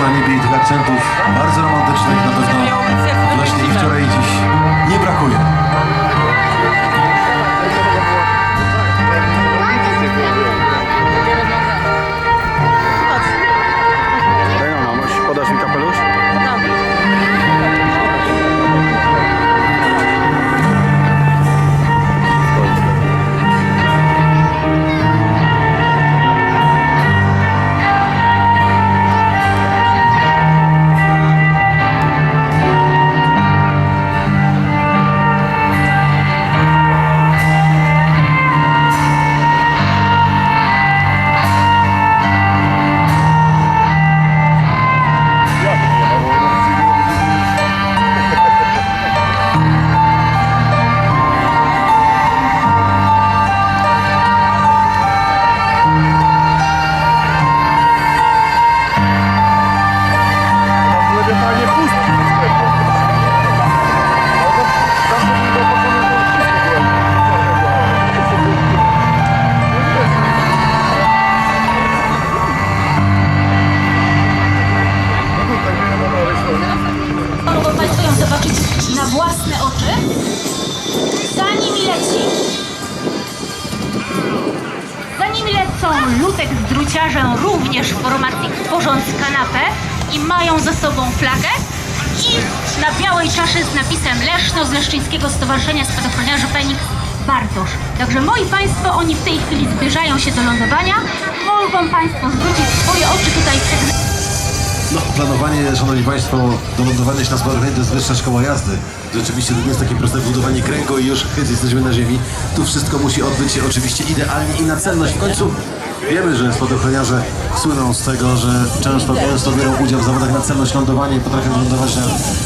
na niebie i tych akcentów bardzo romantycznych na pewno Lutek z druciarzem również w formacji tworząc kanapę i mają ze sobą flagę i na białej czaszy z napisem Leszno z Leszczyńskiego Stowarzyszenia Spadochroniarzy Feniks Bartosz. Także moi Państwo, oni w tej chwili zbliżają się do lądowania. Mogą Państwo zwrócić swoje oczy tutaj przed No, planowanie, szanowni państwo, do lądowania się na spadochronie to jest wyższa szkoła jazdy. Rzeczywiście to nie jest takie proste budowanie kręgu i już jesteśmy na ziemi. Tu wszystko musi odbyć się oczywiście idealnie i na celność. W końcu wiemy, że spadochroniarze słyną z tego, że często, często biorą udział w zawodach na celność lądowania i potrafią lądować na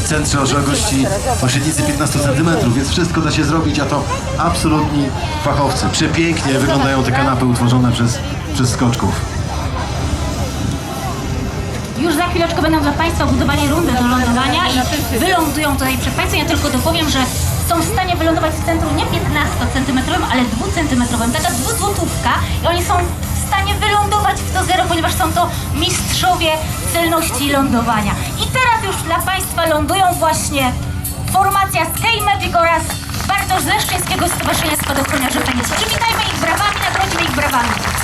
centrze o szerokości o średnicy 15 cm, więc wszystko da się zrobić, a to absolutni fachowcy. Przepięknie wyglądają te kanapy utworzone przez, przez skoczków. Już za chwileczkę będą dla Państwa budowanie rundy do lądowania i wylądują tutaj przed Państwem. Ja tylko dopowiem, że są w stanie wylądować w centrum nie 15 cm, ale 2 cm, taka dwuzłotówka i oni są w stanie wylądować w to zero, ponieważ są to mistrzowie celności lądowania. I teraz już dla Państwa lądują właśnie formacja Sky Magic oraz Bartosz Leszczyńskiego Stowarzyszenia Spadochroniarzy Feniks. Przywitajmy ich brawami, nagrodźmy ich brawami.